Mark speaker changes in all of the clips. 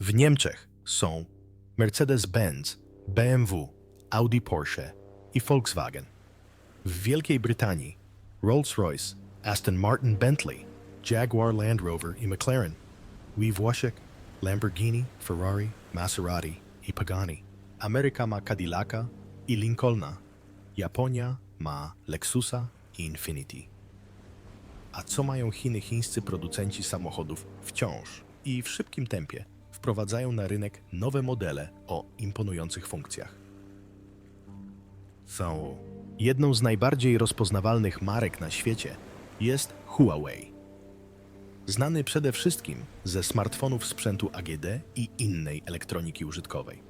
Speaker 1: W Niemczech są Mercedes-Benz, BMW, Audi Porsche i Volkswagen. W Wielkiej Brytanii Rolls-Royce, Aston Martin Bentley, Jaguar Land Rover i McLaren. We Włoszech Lamborghini, Ferrari, Maserati i Pagani. Ameryka ma Cadillaca i Lincolna. Japonia ma Lexusa i Infiniti. A co mają Chiny chińscy producenci samochodów wciąż i w szybkim tempie wprowadzają na rynek nowe modele o imponujących funkcjach? Są jedną z najbardziej rozpoznawalnych marek na świecie jest Huawei. Znany przede wszystkim ze smartfonów sprzętu AGD i innej elektroniki użytkowej.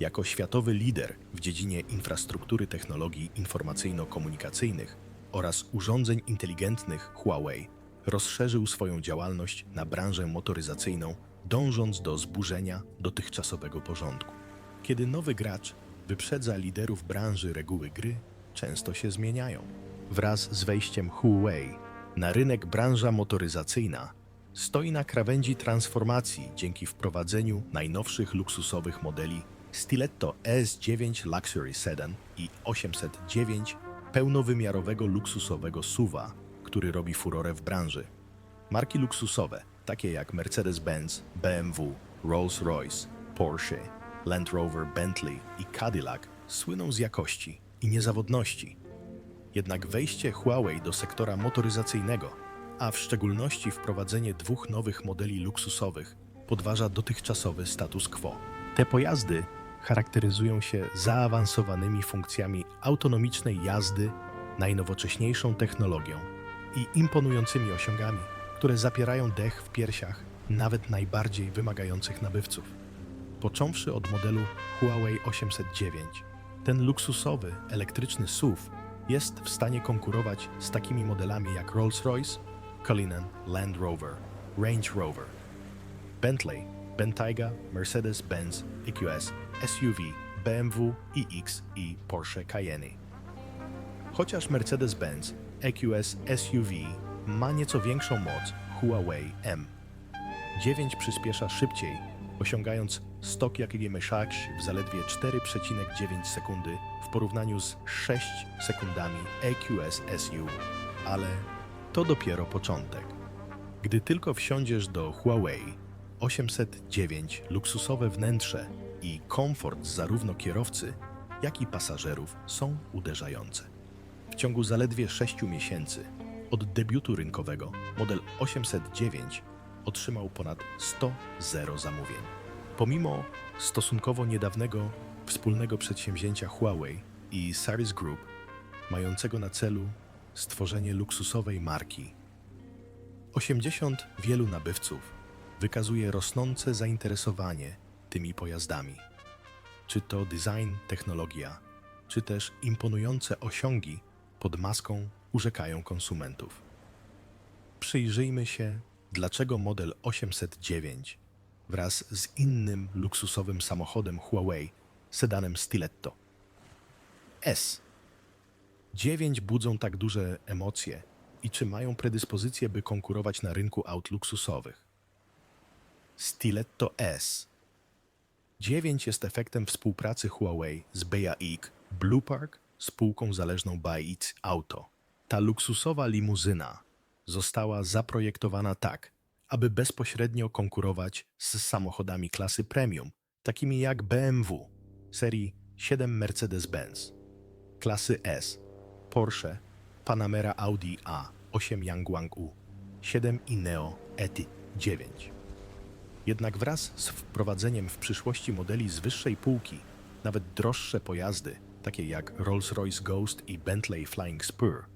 Speaker 1: Jako światowy lider w dziedzinie infrastruktury technologii informacyjno-komunikacyjnych oraz urządzeń inteligentnych Huawei rozszerzył swoją działalność na branżę motoryzacyjną, dążąc do zburzenia dotychczasowego porządku. Kiedy nowy gracz wyprzedza liderów branży, reguły gry często się zmieniają. Wraz z wejściem Huawei na rynek branża motoryzacyjna stoi na krawędzi transformacji dzięki wprowadzeniu najnowszych luksusowych modeli Stiletto S9 Luxury Sedan i 809 pełnowymiarowego luksusowego SUVa, który robi furorę w branży. Marki luksusowe, takie jak Mercedes-Benz, BMW, Rolls-Royce, Porsche, Land Rover, Bentley i Cadillac, słyną z jakości i niezawodności. Jednak wejście Huawei do sektora motoryzacyjnego, a w szczególności wprowadzenie dwóch nowych modeli luksusowych, podważa dotychczasowy status quo. Te pojazdy charakteryzują się zaawansowanymi funkcjami autonomicznej jazdy, najnowocześniejszą technologią i imponującymi osiągami, które zapierają dech w piersiach nawet najbardziej wymagających nabywców. Począwszy od modelu Huawei 809, ten luksusowy elektryczny SUV jest w stanie konkurować z takimi modelami jak Rolls-Royce, Cullinan Land Rover, Range Rover, Bentley, Bentayga, Mercedes-Benz EQS, SUV, BMW iX i Porsche Cayenne. Chociaż Mercedes-Benz EQS SUV ma nieco większą moc Huawei M. 9 przyspiesza szybciej, osiągając 100 km w zaledwie 4,9 sekundy w porównaniu z 6 sekundami EQS SU. Ale to dopiero początek. Gdy tylko wsiądziesz do Huawei 809, luksusowe wnętrze i komfort zarówno kierowcy, jak i pasażerów są uderzające. W ciągu zaledwie 6 miesięcy od debiutu rynkowego model 809 otrzymał ponad 100 zero zamówień. Pomimo stosunkowo niedawnego wspólnego przedsięwzięcia Huawei i Saris Group, mającego na celu stworzenie luksusowej marki, 80 wielu nabywców wykazuje rosnące zainteresowanie tymi pojazdami. Czy to design, technologia, czy też imponujące osiągi pod maską urzekają konsumentów. Przyjrzyjmy się, dlaczego model 809 wraz z innym luksusowym samochodem Huawei, sedanem Stiletto S. 9 budzą tak duże emocje i czy mają predyspozycję, by konkurować na rynku aut luksusowych. Stiletto S. 9 jest efektem współpracy Huawei z BAIC Blue Park, spółką zależną BAIC Auto. Ta luksusowa limuzyna została zaprojektowana tak, aby bezpośrednio konkurować z samochodami klasy premium, takimi jak BMW, serii 7 Mercedes-Benz, klasy S, Porsche, Panamera Audi A, 8 Yangwang U, 7 i Neo ETI 9. Jednak wraz z wprowadzeniem w przyszłości modeli z wyższej półki, nawet droższe pojazdy, takie jak Rolls-Royce Ghost i Bentley Flying Spur,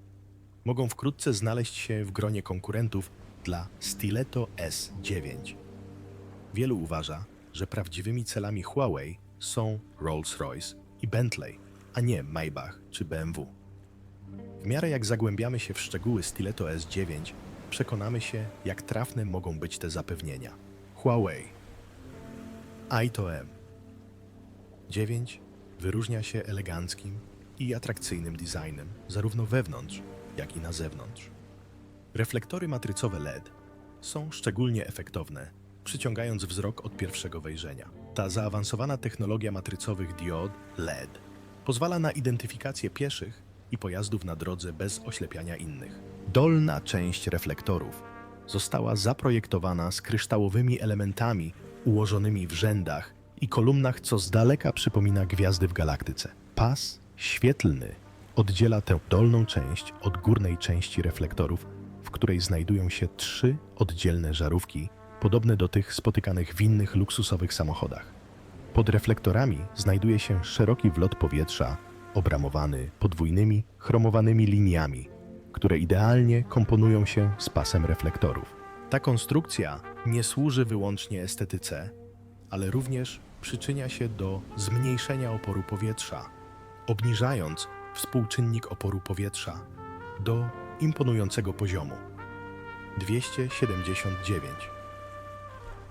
Speaker 1: mogą wkrótce znaleźć się w gronie konkurentów dla Stiletto S9. Wielu uważa, że prawdziwymi celami Huawei są Rolls-Royce i Bentley, a nie Maybach czy BMW. W miarę jak zagłębiamy się w szczegóły Stiletto S9, przekonamy się, jak trafne mogą być te zapewnienia. Huawei Aito M 9 wyróżnia się eleganckim i atrakcyjnym designem, zarówno wewnątrz, jak i na zewnątrz. Reflektory matrycowe LED są szczególnie efektowne przyciągając wzrok od pierwszego wejrzenia. Ta zaawansowana technologia matrycowych diod LED pozwala na identyfikację pieszych i pojazdów na drodze bez oślepiania innych. Dolna część reflektorów została zaprojektowana z kryształowymi elementami ułożonymi w rzędach i kolumnach, co z daleka przypomina gwiazdy w galaktyce. Pas świetlny oddziela tę dolną część od górnej części reflektorów, w której znajdują się trzy oddzielne żarówki, podobne do tych spotykanych w innych luksusowych samochodach. Pod reflektorami znajduje się szeroki wlot powietrza, obramowany podwójnymi, chromowanymi liniami, które idealnie komponują się z pasem reflektorów. Ta konstrukcja nie służy wyłącznie estetyce, ale również przyczynia się do zmniejszenia oporu powietrza, obniżając współczynnik oporu powietrza do imponującego poziomu 279.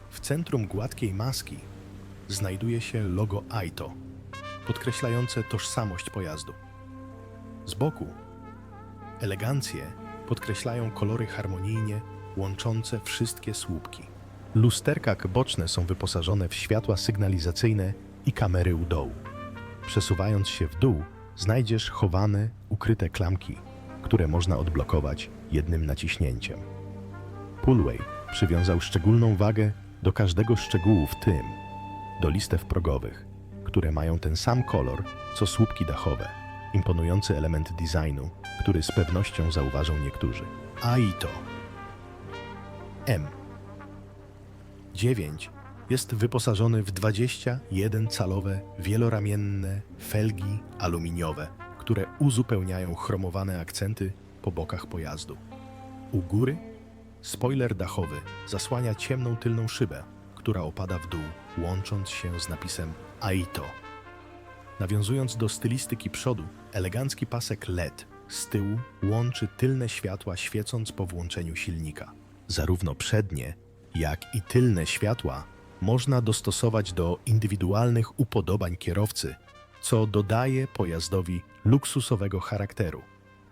Speaker 1: W centrum gładkiej maski znajduje się logo AITO, podkreślające tożsamość pojazdu. Z boku elegancję podkreślają kolory harmonijnie łączące wszystkie słupki. Lusterka boczne są wyposażone w światła sygnalizacyjne i kamery u dołu. Przesuwając się w dół, znajdziesz chowane, ukryte klamki, które można odblokować jednym naciśnięciem. Pullway przywiązał szczególną wagę do każdego szczegółu, w tym do listew progowych, które mają ten sam kolor co słupki dachowe. Imponujący element designu, który z pewnością zauważą niektórzy. AITO M 9 jest wyposażony w 21-calowe wieloramienne felgi aluminiowe, które uzupełniają chromowane akcenty po bokach pojazdu. U góry spoiler dachowy zasłania ciemną tylną szybę, która opada w dół, łącząc się z napisem AITO. Nawiązując do stylistyki przodu, elegancki pasek LED z tyłu łączy tylne światła świecąc po włączeniu silnika. Zarówno przednie, jak i tylne światła można dostosować do indywidualnych upodobań kierowcy, co dodaje pojazdowi luksusowego charakteru.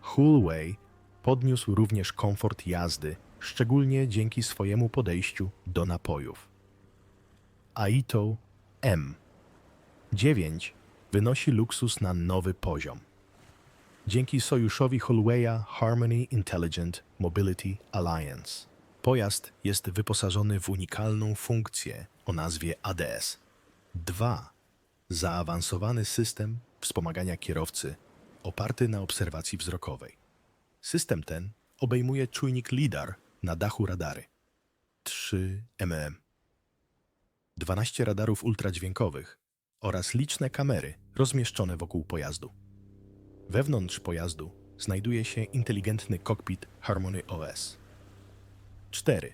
Speaker 1: Hullway podniósł również komfort jazdy, szczególnie dzięki swojemu podejściu do napojów. Aito M 9 wynosi luksus na nowy poziom. Dzięki sojuszowi Hollwaya Harmony Intelligent Mobility Alliance. Pojazd jest wyposażony w unikalną funkcję o nazwie ADS. 2. Zaawansowany system wspomagania kierowcy oparty na obserwacji wzrokowej. System ten obejmuje czujnik LIDAR na dachu radary. 3 mm. 12 radarów ultradźwiękowych oraz liczne kamery rozmieszczone wokół pojazdu. Wewnątrz pojazdu znajduje się inteligentny kokpit Harmony OS. 4,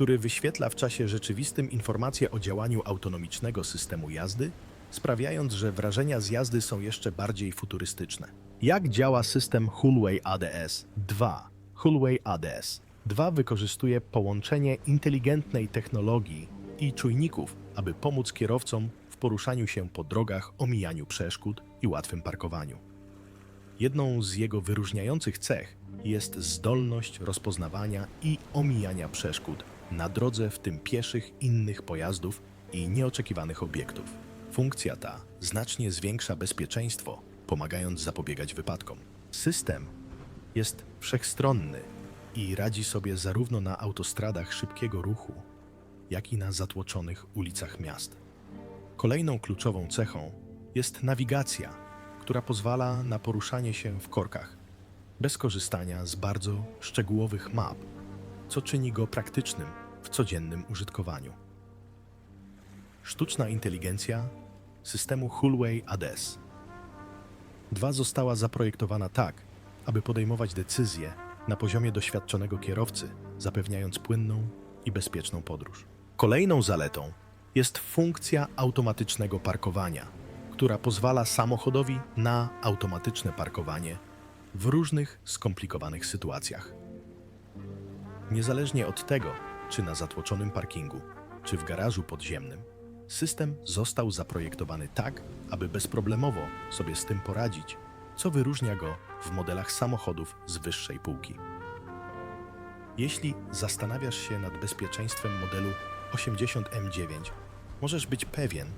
Speaker 1: który wyświetla w czasie rzeczywistym informacje o działaniu autonomicznego systemu jazdy, sprawiając, że wrażenia z jazdy są jeszcze bardziej futurystyczne. Jak działa system Hullway ADS 2? Hullway ADS 2 wykorzystuje połączenie inteligentnej technologii i czujników, aby pomóc kierowcom w poruszaniu się po drogach, omijaniu przeszkód i łatwym parkowaniu. Jedną z jego wyróżniających cech jest zdolność rozpoznawania i omijania przeszkód na drodze, w tym pieszych, innych pojazdów i nieoczekiwanych obiektów. Funkcja ta znacznie zwiększa bezpieczeństwo, pomagając zapobiegać wypadkom. System jest wszechstronny i radzi sobie zarówno na autostradach szybkiego ruchu, jak i na zatłoczonych ulicach miast. Kolejną kluczową cechą jest nawigacja, która pozwala na poruszanie się w korkach bez korzystania z bardzo szczegółowych map, co czyni go praktycznym w codziennym użytkowaniu. Sztuczna inteligencja systemu Hullway ADS 2 została zaprojektowana tak, aby podejmować decyzje na poziomie doświadczonego kierowcy, zapewniając płynną i bezpieczną podróż. Kolejną zaletą jest funkcja automatycznego parkowania, która pozwala samochodowi na automatyczne parkowanie w różnych skomplikowanych sytuacjach. Niezależnie od tego, czy na zatłoczonym parkingu, czy w garażu podziemnym, system został zaprojektowany tak, aby bezproblemowo sobie z tym poradzić, co wyróżnia go w modelach samochodów z wyższej półki. Jeśli zastanawiasz się nad bezpieczeństwem modelu 80M9 możesz być pewien,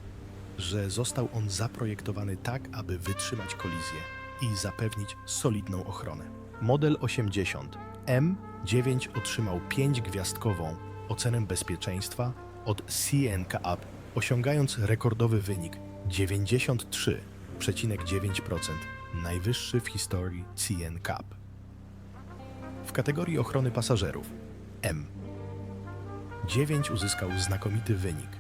Speaker 1: że został on zaprojektowany tak, aby wytrzymać kolizję i zapewnić solidną ochronę. Model 80 M9 otrzymał 5-gwiazdkową ocenę bezpieczeństwa od CNCAP, osiągając rekordowy wynik 93,9%, najwyższy w historii CNCAP. W kategorii ochrony pasażerów M 9 uzyskał znakomity wynik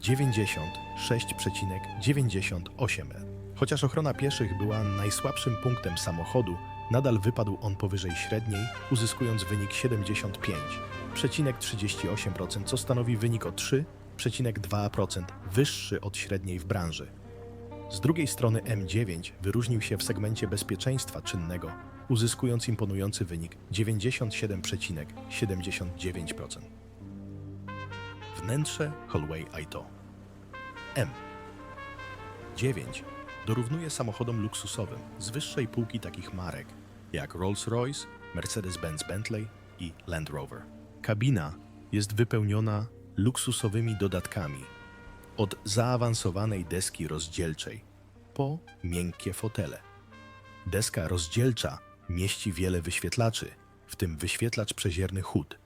Speaker 1: 96,98. Chociaż ochrona pieszych była najsłabszym punktem samochodu, nadal wypadł on powyżej średniej, uzyskując wynik 75,38%, co stanowi wynik o 3,2% wyższy od średniej w branży. Z drugiej strony M9 wyróżnił się w segmencie bezpieczeństwa czynnego, uzyskując imponujący wynik 97,79%. Wnętrze Hallway Aito M 9 dorównuje samochodom luksusowym z wyższej półki takich marek jak Rolls-Royce, Mercedes-Benz Bentley i Land Rover. Kabina jest wypełniona luksusowymi dodatkami od zaawansowanej deski rozdzielczej po miękkie fotele. Deska rozdzielcza mieści wiele wyświetlaczy, w tym wyświetlacz przezierny HUD,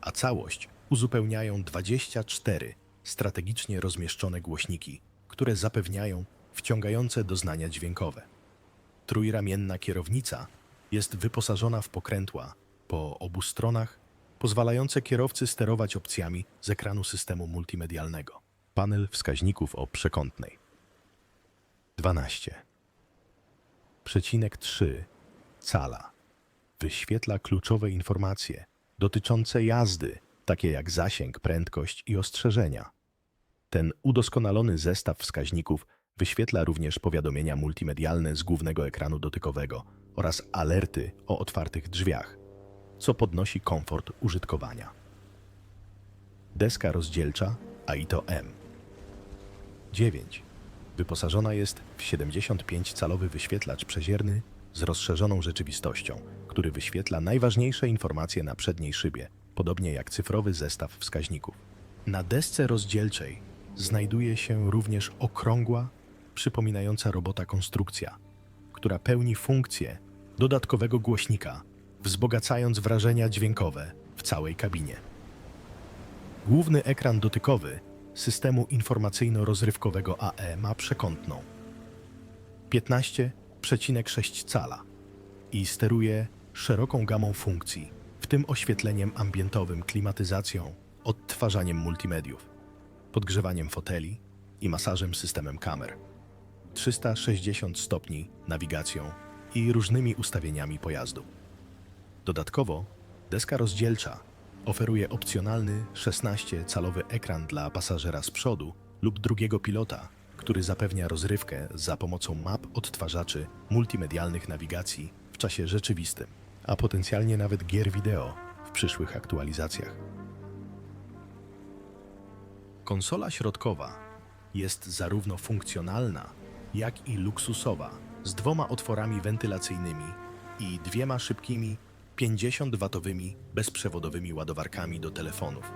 Speaker 1: a całość uzupełniają 24 strategicznie rozmieszczone głośniki, które zapewniają wciągające doznania dźwiękowe. Trójramienna kierownica jest wyposażona w pokrętła po obu stronach, pozwalające kierowcy sterować opcjami z ekranu systemu multimedialnego. Panel wskaźników o przekątnej. 12. Przecinek 3 cala wyświetla kluczowe informacje dotyczące jazdy, takie jak zasięg, prędkość i ostrzeżenia. Ten udoskonalony zestaw wskaźników wyświetla również powiadomienia multimedialne z głównego ekranu dotykowego oraz alerty o otwartych drzwiach, co podnosi komfort użytkowania. Deska rozdzielcza AITO M 9. Wyposażona jest w 75-calowy wyświetlacz przezierny z rozszerzoną rzeczywistością, który wyświetla najważniejsze informacje na przedniej szybie, podobnie jak cyfrowy zestaw wskaźników. Na desce rozdzielczej znajduje się również okrągła, przypominająca robota konstrukcja, która pełni funkcję dodatkowego głośnika, wzbogacając wrażenia dźwiękowe w całej kabinie. Główny ekran dotykowy systemu informacyjno-rozrywkowego AE ma przekątną 15,6 cala i steruje szeroką gamą funkcji, w tym oświetleniem ambientowym, klimatyzacją, odtwarzaniem multimediów, podgrzewaniem foteli i masażem systemem kamer, 360 stopni nawigacją i różnymi ustawieniami pojazdu. Dodatkowo deska rozdzielcza oferuje opcjonalny 16-calowy ekran dla pasażera z przodu lub drugiego pilota, który zapewnia rozrywkę za pomocą map odtwarzaczy multimedialnych nawigacji w czasie rzeczywistym, a potencjalnie nawet gier wideo w przyszłych aktualizacjach. Konsola środkowa jest zarówno funkcjonalna, jak i luksusowa, z dwoma otworami wentylacyjnymi i dwiema szybkimi 50-watowymi bezprzewodowymi ładowarkami do telefonów.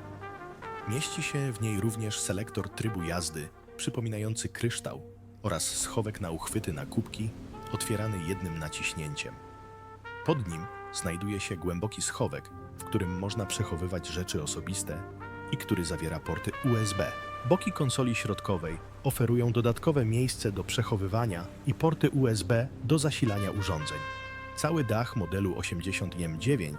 Speaker 1: Mieści się w niej również selektor trybu jazdy przypominający kryształ oraz schowek na uchwyty na kubki otwierany jednym naciśnięciem. Pod nim znajduje się głęboki schowek, w którym można przechowywać rzeczy osobiste i który zawiera porty USB. Boki konsoli środkowej oferują dodatkowe miejsce do przechowywania i porty USB do zasilania urządzeń. Cały dach modelu 80M9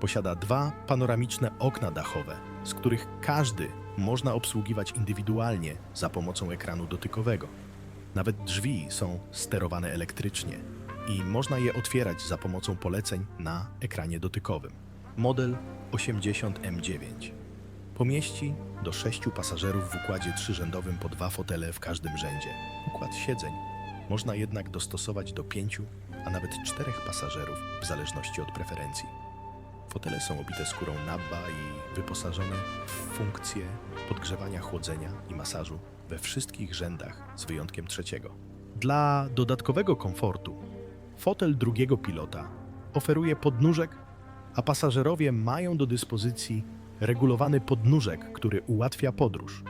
Speaker 1: posiada dwa panoramiczne okna dachowe, z których każdy można obsługiwać indywidualnie za pomocą ekranu dotykowego. Nawet drzwi są sterowane elektrycznie i można je otwierać za pomocą poleceń na ekranie dotykowym. Model 80M9 pomieści do sześciu pasażerów w układzie trzyrzędowym po dwa fotele w każdym rzędzie. Układ siedzeń można jednak dostosować do pięciu, a nawet czterech pasażerów w zależności od preferencji. Fotele są obite skórą Nabba i wyposażone w funkcje podgrzewania, chłodzenia i masażu we wszystkich rzędach z wyjątkiem trzeciego. Dla dodatkowego komfortu fotel drugiego pilota oferuje podnóżek, a pasażerowie mają do dyspozycji regulowany podnóżek, który ułatwia podróż.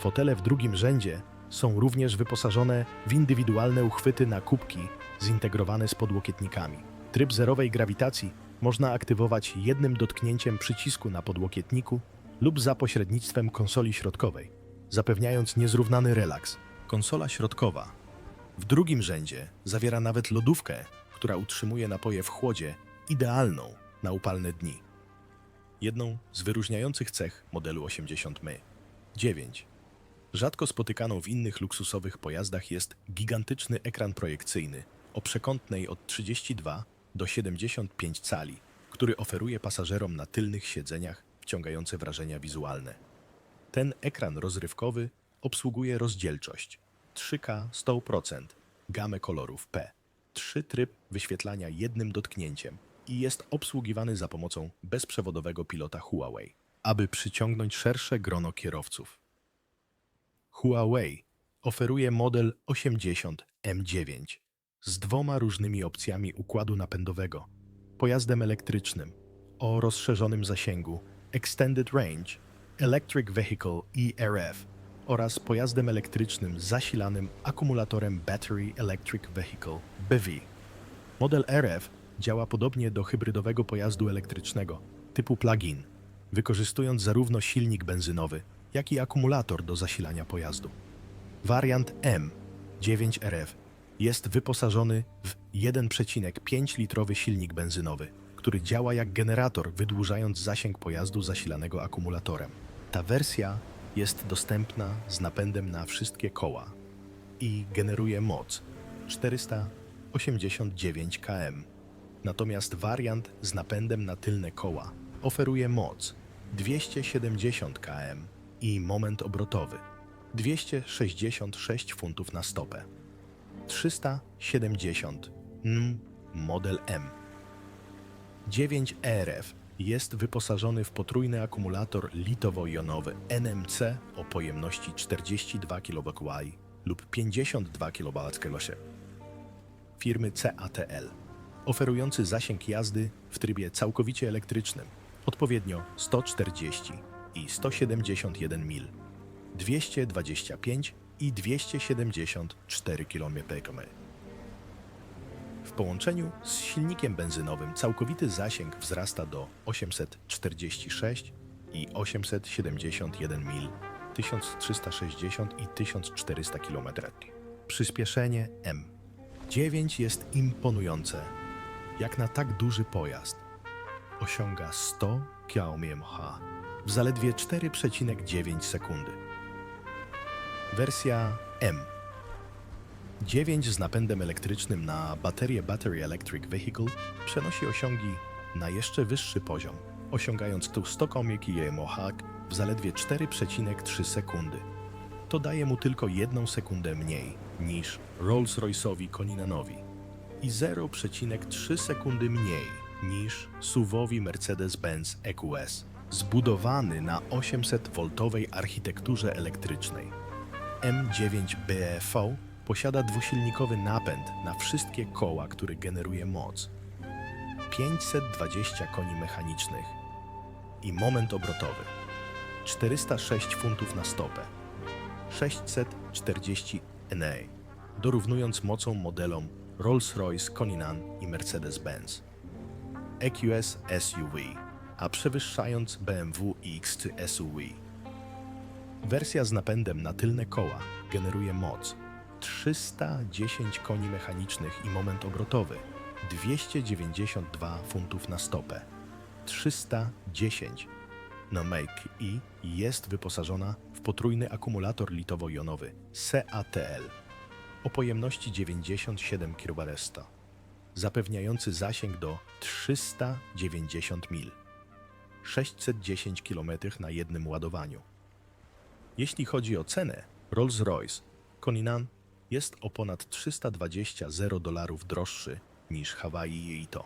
Speaker 1: Fotele w drugim rzędzie są również wyposażone w indywidualne uchwyty na kubki zintegrowane z podłokietnikami. Tryb zerowej grawitacji można aktywować jednym dotknięciem przycisku na podłokietniku lub za pośrednictwem konsoli środkowej, zapewniając niezrównany relaks. Konsola środkowa w drugim rzędzie zawiera nawet lodówkę, która utrzymuje napoje w chłodzie, idealną na upalne dni. Jedną z wyróżniających cech modelu 80 My 9. Rzadko spotykaną w innych luksusowych pojazdach jest gigantyczny ekran projekcyjny o przekątnej od 32 do 75 cali, który oferuje pasażerom na tylnych siedzeniach wciągające wrażenia wizualne. Ten ekran rozrywkowy obsługuje rozdzielczość 3K 100%, gamę kolorów P, 3 tryb wyświetlania jednym dotknięciem i jest obsługiwany za pomocą bezprzewodowego pilota Huawei, aby przyciągnąć szersze grono kierowców. Huawei oferuje model 80 M9 z dwoma różnymi opcjami układu napędowego, pojazdem elektrycznym o rozszerzonym zasięgu Extended Range, Electric Vehicle ERF oraz pojazdem elektrycznym zasilanym akumulatorem Battery Electric Vehicle BEV. Model RF działa podobnie do hybrydowego pojazdu elektrycznego typu plug-in, wykorzystując zarówno silnik benzynowy, jak i akumulator do zasilania pojazdu. Wariant M 9RF jest wyposażony w 1,5-litrowy silnik benzynowy, który działa jak generator, wydłużając zasięg pojazdu zasilanego akumulatorem. Ta wersja jest dostępna z napędem na wszystkie koła i generuje moc 489 km. Natomiast wariant z napędem na tylne koła oferuje moc 270 km i moment obrotowy 266 funtów na stopę. 370 N model M. 9 ERF jest wyposażony w potrójny akumulator litowo-jonowy NMC o pojemności 42 kWh lub 52 kWh firmy CATL, oferujący zasięg jazdy w trybie całkowicie elektrycznym, odpowiednio 140 i 171 mil, 225 i 274 km/h. W połączeniu z silnikiem benzynowym całkowity zasięg wzrasta do 846 i 871 mil, 1360 i 1400 km. Przyspieszenie M. 9 jest imponujące, jak na tak duży pojazd. Osiąga 100 km/h w zaledwie 4,9 sekundy. Wersja M 9 z napędem elektrycznym na baterię Battery Electric Vehicle przenosi osiągi na jeszcze wyższy poziom, osiągając tu 100 km/h w zaledwie 4,3 sekundy. To daje mu tylko 1 sekundę mniej niż Rolls-Royce'owi Coninanowi i 0,3 sekundy mniej niż SUV-owi Mercedes-Benz EQS, zbudowany na 800-woltowej architekturze elektrycznej. M9 BEV posiada dwusilnikowy napęd na wszystkie koła, który generuje moc. 520 koni mechanicznych i moment obrotowy 406 funtów na stopę 640 NA, dorównując mocą modelom Rolls-Royce, Coninan i Mercedes-Benz. EQS SUV, a przewyższając BMW X3 SUV. Wersja z napędem na tylne koła generuje moc 310 koni mechanicznych i moment obrotowy 292 funtów na stopę. 310 na Make i jest wyposażona w potrójny akumulator litowo-jonowy CATL o pojemności 97 kWh, zapewniający zasięg do 390 mil, 610 km na jednym ładowaniu. Jeśli chodzi o cenę, Rolls-Royce Coninan jest o ponad 320 0 dolarów droższy niż Hawaii i to.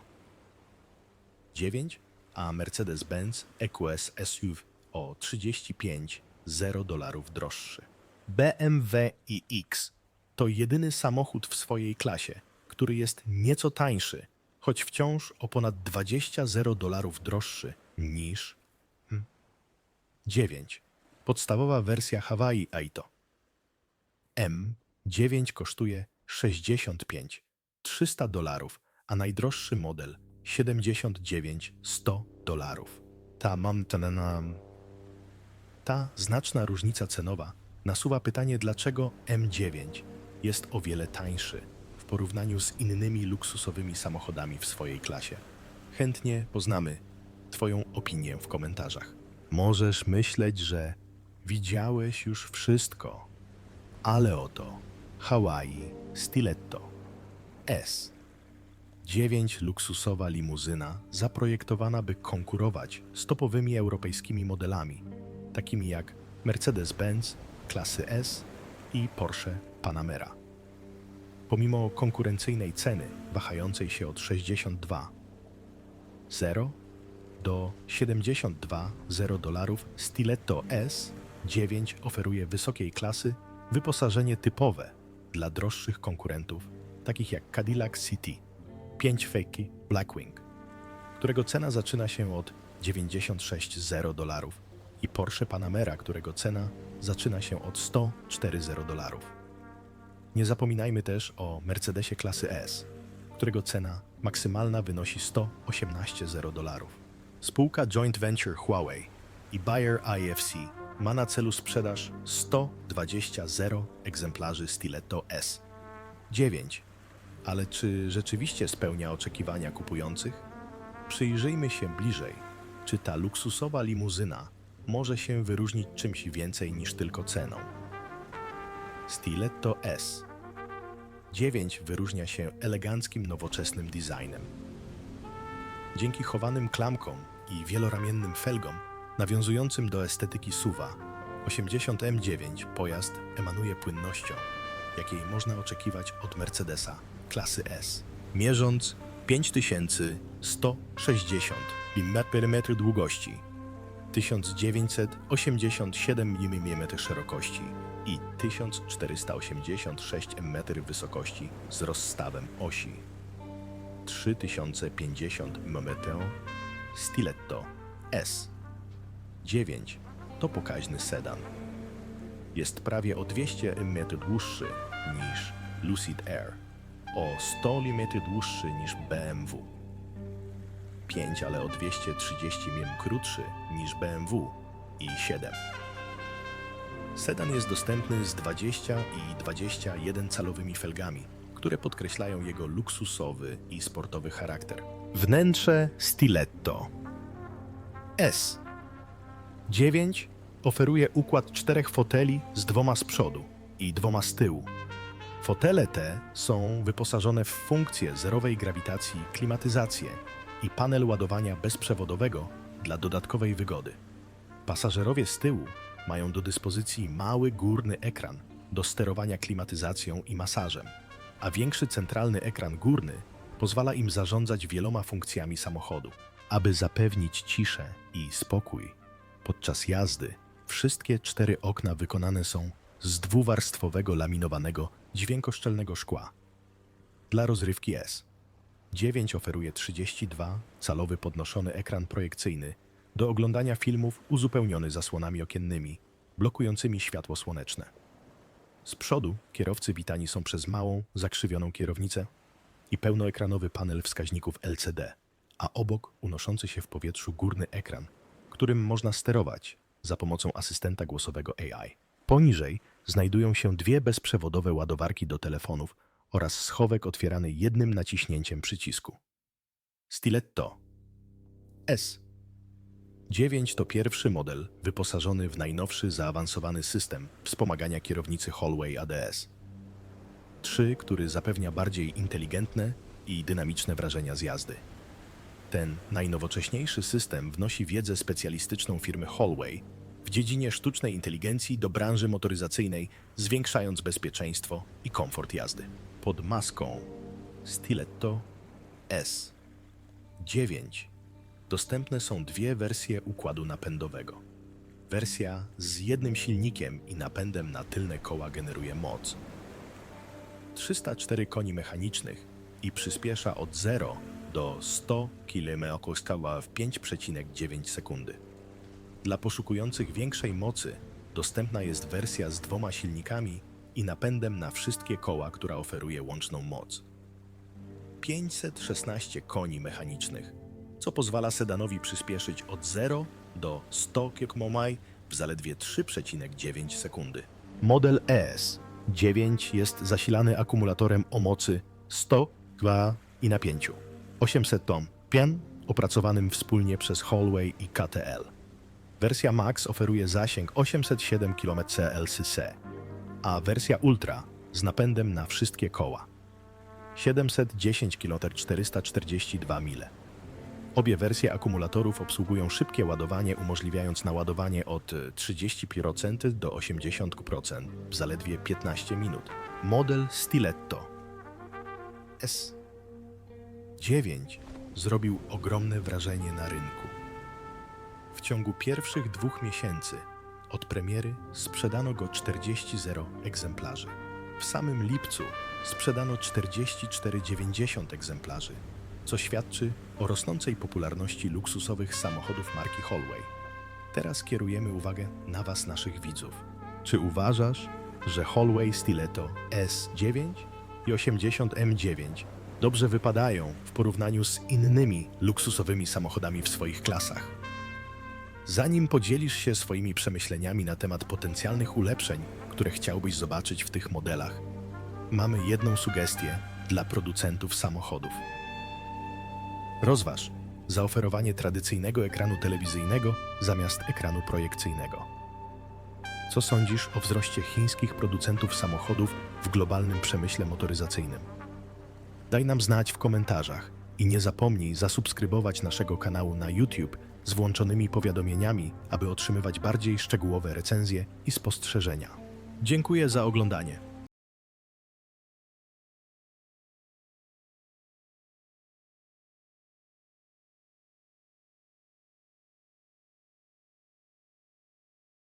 Speaker 1: 9, a Mercedes-Benz EQS SUV o 35 0 dolarów droższy. BMW iX to jedyny samochód w swojej klasie, który jest nieco tańszy, choć wciąż o ponad 20 0 dolarów droższy niż hmm, 9. Podstawowa wersja Hawaii Aito. M9 kosztuje 65 300 dolarów, a najdroższy model 79 100 dolarów. Ta mam na ta znaczna różnica cenowa nasuwa pytanie, dlaczego M9 jest o wiele tańszy w porównaniu z innymi luksusowymi samochodami w swojej klasie. Chętnie poznamy Twoją opinię w komentarzach. Możesz myśleć, że widziałeś już wszystko, ale oto Hawaii Stiletto S. 9 luksusowa limuzyna zaprojektowana, by konkurować z topowymi europejskimi modelami, takimi jak Mercedes-Benz klasy S i Porsche Panamera. Pomimo konkurencyjnej ceny wahającej się od 62 0 do 72,0 dolarów Stiletto S9 oferuje wysokiej klasy wyposażenie typowe dla droższych konkurentów, takich jak Cadillac City 5 Fakey Blackwing, którego cena zaczyna się od 96,0 dolarów i Porsche Panamera, którego cena zaczyna się od 104,0 dolarów. Nie zapominajmy też o Mercedesie klasy S, którego cena maksymalna wynosi 118,0 dolarów. Spółka Joint Venture Huawei i Bayer IFC ma na celu sprzedaż 120 0 egzemplarzy Stiletto S. 9. Ale czy rzeczywiście spełnia oczekiwania kupujących? Przyjrzyjmy się bliżej, czy ta luksusowa limuzyna może się wyróżnić czymś więcej niż tylko ceną. Stiletto S 9 wyróżnia się eleganckim, nowoczesnym designem. Dzięki chowanym klamkom i wieloramiennym felgom nawiązującym do estetyki suwa, 80M9 pojazd emanuje płynnością, jakiej można oczekiwać od Mercedesa klasy S. Mierząc 5160 mm długości, 1987 mm szerokości i 1486 mm wysokości z rozstawem osi. 3050 mm Stiletto S 9 to pokaźny sedan. Jest prawie o 200 mm dłuższy niż Lucid Air, o 100 mm dłuższy niż BMW. 5, ale o 230 mm krótszy niż BMW i 7. Sedan jest dostępny z 20 i 21 calowymi felgami, które podkreślają jego luksusowy i sportowy charakter. Wnętrze Stiletto S 9 oferuje układ czterech foteli z dwoma z przodu i dwoma z tyłu. Fotele te są wyposażone w funkcję zerowej grawitacji, klimatyzację i panel ładowania bezprzewodowego dla dodatkowej wygody. Pasażerowie z tyłu mają do dyspozycji mały górny ekran do sterowania klimatyzacją i masażem, a większy centralny ekran górny pozwala im zarządzać wieloma funkcjami samochodu. Aby zapewnić ciszę i spokój podczas jazdy, wszystkie cztery okna wykonane są z dwuwarstwowego laminowanego dźwiękoszczelnego szkła. Dla rozrywki S 9 oferuje 32-calowy podnoszony ekran projekcyjny do oglądania filmów uzupełniony zasłonami okiennymi, blokującymi światło słoneczne. Z przodu kierowcy witani są przez małą, zakrzywioną kierownicę i pełnoekranowy panel wskaźników LCD, a obok unoszący się w powietrzu górny ekran, którym można sterować za pomocą asystenta głosowego AI. Poniżej znajdują się dwie bezprzewodowe ładowarki do telefonów oraz schowek otwierany jednym naciśnięciem przycisku. Stiletto S 9 to pierwszy model wyposażony w najnowszy zaawansowany system wspomagania kierownicy Hallway ADS. 3, który zapewnia bardziej inteligentne i dynamiczne wrażenia z jazdy. Ten najnowocześniejszy system wnosi wiedzę specjalistyczną firmy Hallway w dziedzinie sztucznej inteligencji do branży motoryzacyjnej, zwiększając bezpieczeństwo i komfort jazdy. Pod maską Stiletto S 9 dostępne są dwie wersje układu napędowego. Wersja z jednym silnikiem i napędem na tylne koła generuje moc 304 koni mechanicznych i przyspiesza od 0 do 100 km w 5,9 sekundy. Dla poszukujących większej mocy dostępna jest wersja z dwoma silnikami i napędem na wszystkie koła, która oferuje łączną moc. 516 koni mechanicznych, co pozwala sedanowi przyspieszyć od 0 do 100 km w zaledwie 3,9 sekundy. Model ES 9 jest zasilany akumulatorem o mocy 100 kW i napięciu 800 tom pian opracowanym wspólnie przez Holloway i KTL. Wersja Max oferuje zasięg 807 km LCC, a wersja Ultra z napędem na wszystkie koła 710 km 442 mile. Obie wersje akumulatorów obsługują szybkie ładowanie, umożliwiając naładowanie od e, 30% do 80% w zaledwie 15 minut. Model Stiletto S9 zrobił ogromne wrażenie na rynku. W ciągu pierwszych dwóch miesięcy od premiery sprzedano go 40 zero egzemplarzy. W samym lipcu sprzedano 44,90 egzemplarzy, co świadczy o rosnącej popularności luksusowych samochodów marki Holloway. Teraz kierujemy uwagę na Was, naszych widzów. Czy uważasz, że Holloway Stiletto S9 i 80 M9 dobrze wypadają w porównaniu z innymi luksusowymi samochodami w swoich klasach? Zanim podzielisz się swoimi przemyśleniami na temat potencjalnych ulepszeń, które chciałbyś zobaczyć w tych modelach, mamy jedną sugestię dla producentów samochodów. Rozważ zaoferowanie tradycyjnego ekranu telewizyjnego zamiast ekranu projekcyjnego. Co sądzisz o wzroście chińskich producentów samochodów w globalnym przemyśle motoryzacyjnym? Daj nam znać w komentarzach i nie zapomnij zasubskrybować naszego kanału na YouTube z włączonymi powiadomieniami, aby otrzymywać bardziej szczegółowe recenzje i spostrzeżenia. Dziękuję za oglądanie.